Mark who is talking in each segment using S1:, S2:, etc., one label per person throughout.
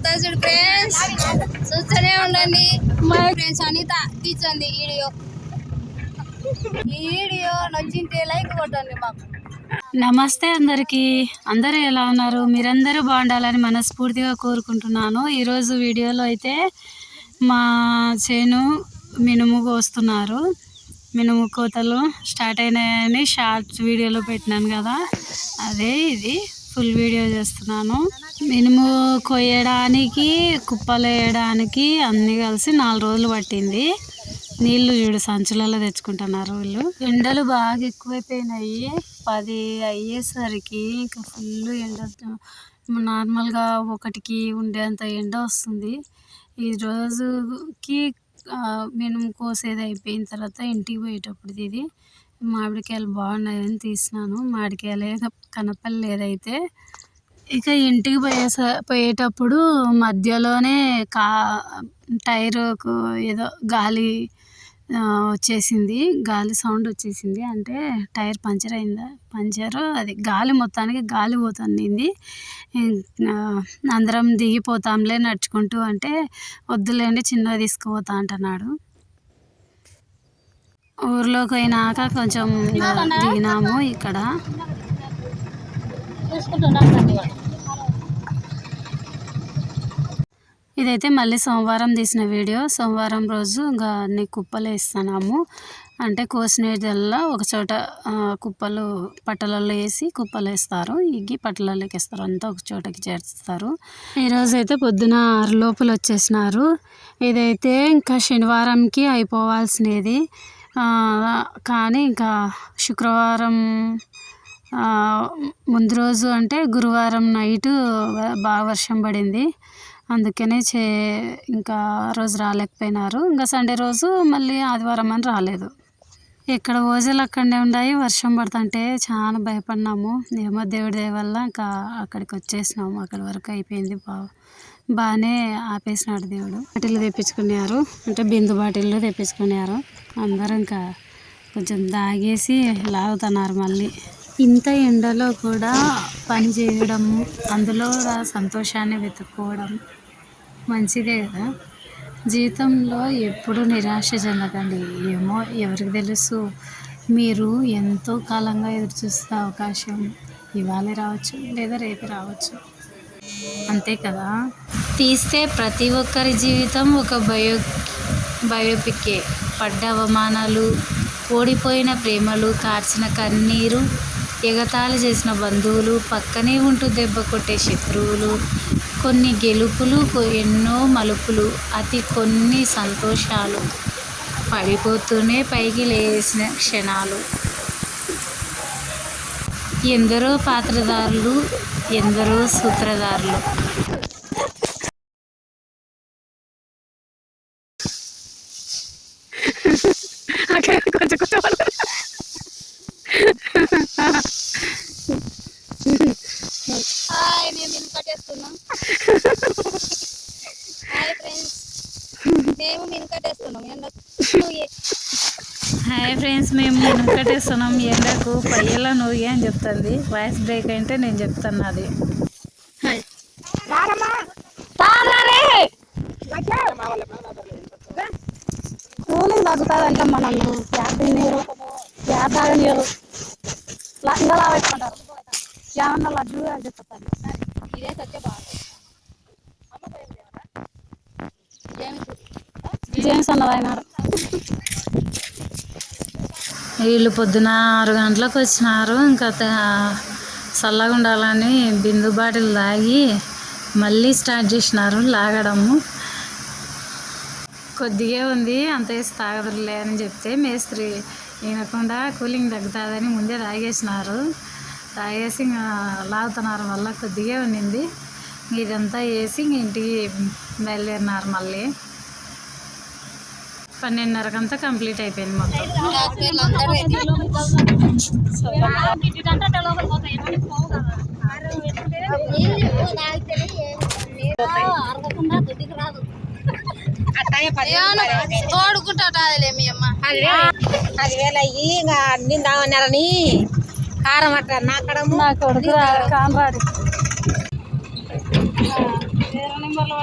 S1: పడతా చూడు ఫ్రెండ్స్ చూస్తూనే ఉండండి. మా ఫ్రెండ్స్ అనిత తీర్చండి వీడియో. ఈ వీడియో నచ్చింటే లైక్ కొట్టండి మాకు.
S2: నమస్తే అందరికీ. అందరూ ఎలా ఉన్నారు? మీరందరూ బాగుండాలని మనస్ఫూర్తిగా కోరుకుంటున్నాను. ఈరోజు వీడియోలో అయితే మా చేను మినుము కోస్తున్నారు. మినుము కోతలు స్టార్ట్ అయినాయని షార్ట్స్ వీడియోలో పెట్టినాను కదా. అదే ఇది. ఫుల్ వీడియో చేస్తున్నాను. మినుము కొయ్యడానికి కుప్పలు వేయడానికి అన్నీ కలిసి నాలుగు రోజులు పట్టింది. నీళ్ళు చూడు సంచులలో తెచ్చుకుంటున్నారు వీళ్ళు. ఎండలు బాగా ఎక్కువైపోయినాయి. పది అయ్యేసరికి ఇంకా ఫుల్ ఎండ. నార్మల్గా ఒకటికి ఉండేంత ఎండ వస్తుంది. ఈ రోజుకి మినుము కోసేది అయిపోయిన తర్వాత ఇంటికి పోయేటప్పుడు ఇది. మామిడికాయలు బాగున్నాయని తీసినాను. మామిడికాయలే కనపడలేదైతే. ఇక ఇంటికి పోయేస పోయేటప్పుడు మధ్యలోనే కా టైరుకు ఏదో గాలి వచ్చేసింది. గాలి సౌండ్ వచ్చేసింది. అంటే టైర్ పంచర్ అయిందా? పంచర్. అది గాలి మొత్తానికి గాలి పోతుంది అందరం దిగిపోతాంలే నడుచుకుంటూ అంటే వద్దులేండి చిన్నగా తీసుకుపోతా అంటున్నాడు. ఊర్లోకి పోయినాక కొంచెం దిగినాము ఇక్కడ. ఇదైతే మళ్ళీ సోమవారం తీసిన వీడియో. సోమవారం రోజు ఇంకా అన్ని కుప్పలు వేస్తున్నాము. అంటే కోసినదల్లా ఒక చోట కుప్పలు పట్టలలో వేసి కుప్పలు వేస్తారు. ఇగ్గి పట్టలలోకి వేస్తారు. అంతా ఒక చోటకి చేర్స్తారు. ఈరోజు అయితే పొద్దున ఆరు లోపల వచ్చేసినారు. ఇదైతే ఇంకా శనివారంకి అయిపోవాల్సినది. కానీ ఇంకా శుక్రవారం ముందు రోజు అంటే గురువారం నైట్ బాగా వర్షం పడింది. అందుకనే చే ఇంకా ఆ రోజు రాలేకపోయినారు. ఇంకా సండే రోజు మళ్ళీ ఆదివారం అని రాలేదు. ఇక్కడ ఓజలు అక్కడనే ఉన్నాయి వర్షం పడుతుంటే చాలా భయపడినాము. ఏమో దేవుడి దయ వల్ల ఇంకా అక్కడికి వచ్చేసినాము. అక్కడి వరకు అయిపోయింది బా బాగానే ఆపేసినాడు దేవుడు. బాటిల్ తెప్పించుకున్నారు. అంటే బిందు బాటిల్లో తెప్పించుకున్నారు. అందరూ ఇంకా కొంచెం దాగేసి లాగుతున్నారు మళ్ళీ. ఇంత ఎండలో కూడా పని చేయడం అందులో కూడా సంతోషాన్ని వెతుక్కోవడం మంచిదే కదా. జీవితంలో ఎప్పుడు నిరాశ చెందకండి. ఏమో ఎవరికి తెలుసు మీరు ఎంతో కాలంగా ఎదురు అవకాశం ఇవాళ రావచ్చు లేదా రేపు రావచ్చు. అంతే కదా. తీస్తే ప్రతి ఒక్కరి జీవితం ఒక బయో బయోపిక్కే పడ్డ అవమానాలు ఓడిపోయిన ప్రేమలు కార్చిన కన్నీరు ఎగతాళి చేసిన బంధువులు పక్కనే ఉంటూ దెబ్బ కొట్టే శత్రువులు కొన్ని గెలుపులు ఎన్నో మలుపులు అతి కొన్ని సంతోషాలు పడిపోతూనే పైకి లేచిన క్షణాలు. ఎందరో పాత్రధారులు ఎందరో సూత్రధారులు.
S1: హాయ్ మేము హాయ్ ఫ్రెండ్స్. మేము మినుము ఎండకు
S2: హాయ్ ఫ్రెండ్స్. మేము ఎండకు పయ్యలా నువ్వు అని చెప్తుంది. వాయిస్ బ్రేక్ అంటే నేను చెప్తాను అది
S1: కూలింగ్ తగ్గుతుందంట మనం క్యాబ్ నీరు ఏమన్నా లడ్డు అని చెప్తాను ఇదే సత్య జేమ్స్.
S2: వీళ్ళు పొద్దున ఆరు గంటలకు వచ్చినారు. ఇంకా చల్లగా ఉండాలని బిందు బాటిల్ తాగి మళ్ళీ స్టార్ట్ చేసినారు లాగడము. కొద్దిగా ఉంది అంత వేసి తాగదులే అని చెప్తే మేస్త్రి వినకుండా కూలింగ్ తగ్గుతుందని ముందే తాగేసినారు. తాగేసి ఇంకా లాగుతున్నారు మళ్ళీ కొద్దిగా ఉన్నింది ఇదంతా వేసి ఇంక ఇంటికి బయలుదేరినారు మళ్ళీ. పన్నెండున్నరకంతా కంప్లీట్ అయిపోయింది మొత్తం.
S1: తోడుకుంటా మీ అమ్మ.
S3: పదివేలు అయ్యి ఇంకా అన్ని దావన్నారని కారం అట్ట నా కడము
S2: నా కొడుకు కానరాడు.
S3: డిసెంబర్లో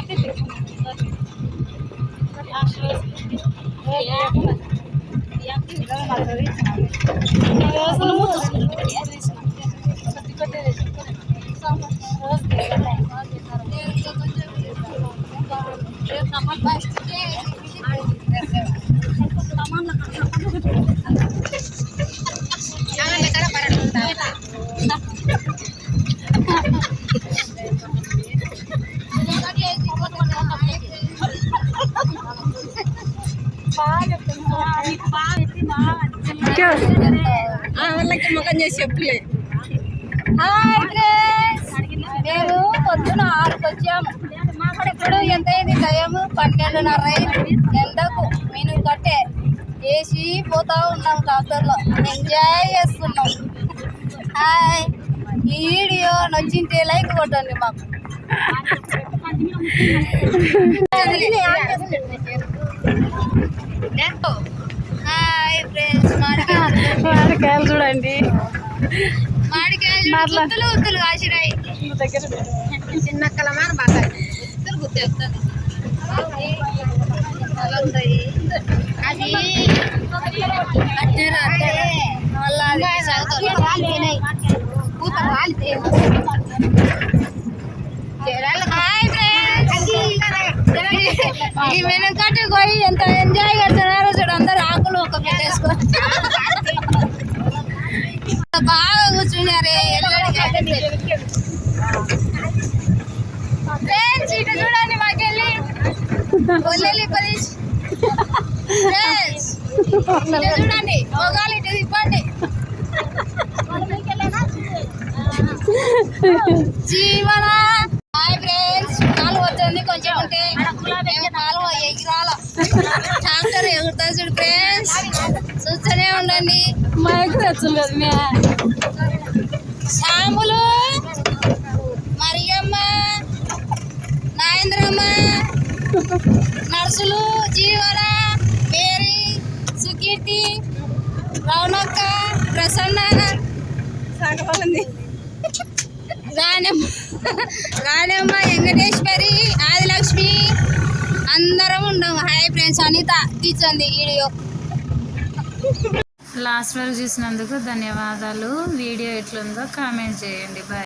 S3: వాళ్ళకి ముఖం చేసి చెప్పులే.
S1: మేము పొద్దున ఆరుకు వచ్చాము ఇప్పుడు ఎంత అయింది టైము పన్నెండున్నర అయింది. ఎండకు మేము కట్టే వేసి పోతా ఉన్నాం ట్రాక్టర్లో ఎంజాయ్ చేస్తున్నాం. హాయ్. ఈ వీడియో నచ్చింటే లైక్ కొట్టండి మాకు. ఫ్రెండ్స్ మామిడికాయలు.
S2: చూడండి.
S3: చిన్న కలమాన బాగా.
S1: అది సాగుతుంది పూత రాలితే ఈ వెనకటి పోయి ఎంత ఎంజాయ్ చేస్తున్నారో చూడు అందరు ఆకులు ఒక పెట్టేసుకో బాగా కూర్చున్నారే ఎల్లడికి ఫ్రెండ్స్ ఇటు చూడండి మాకెళ్ళి. ఒల్లెల్లి పరీష్ ఫ్రెండ్స్ ఇటు చూడండి మొగాలు ఇటు తిప్పండి. జీవన హాయ్ ఫ్రెండ్స్ కాలు వచ్చింది కొంచెం ఉంటే మేము కాలు ఎగిరాల ట్రాక్టర్ ఎగురుతుంది చూడు ఫ్రెండ్స్ చూస్తూనే ఉండండి
S2: మే
S1: శ్యాములు మరియమ్మ నాయంద్రమ్మ నర్సులు జీవన మేరీ సుకీర్తి రౌనక్క ప్రసన్న రాణమ్మ రాణమ్మ వెంకటేశ్వరి ఆదిలక్ష్మి అందరం ఉన్నాం. హాయ్ ఫ్రెండ్స్ అనిత తీర్చండి వీడియో.
S2: లాస్ట్ వరకు చూసినందుకు ధన్యవాదాలు. వీడియో ఎట్లుందో కామెంట్ చేయండి. బాయ్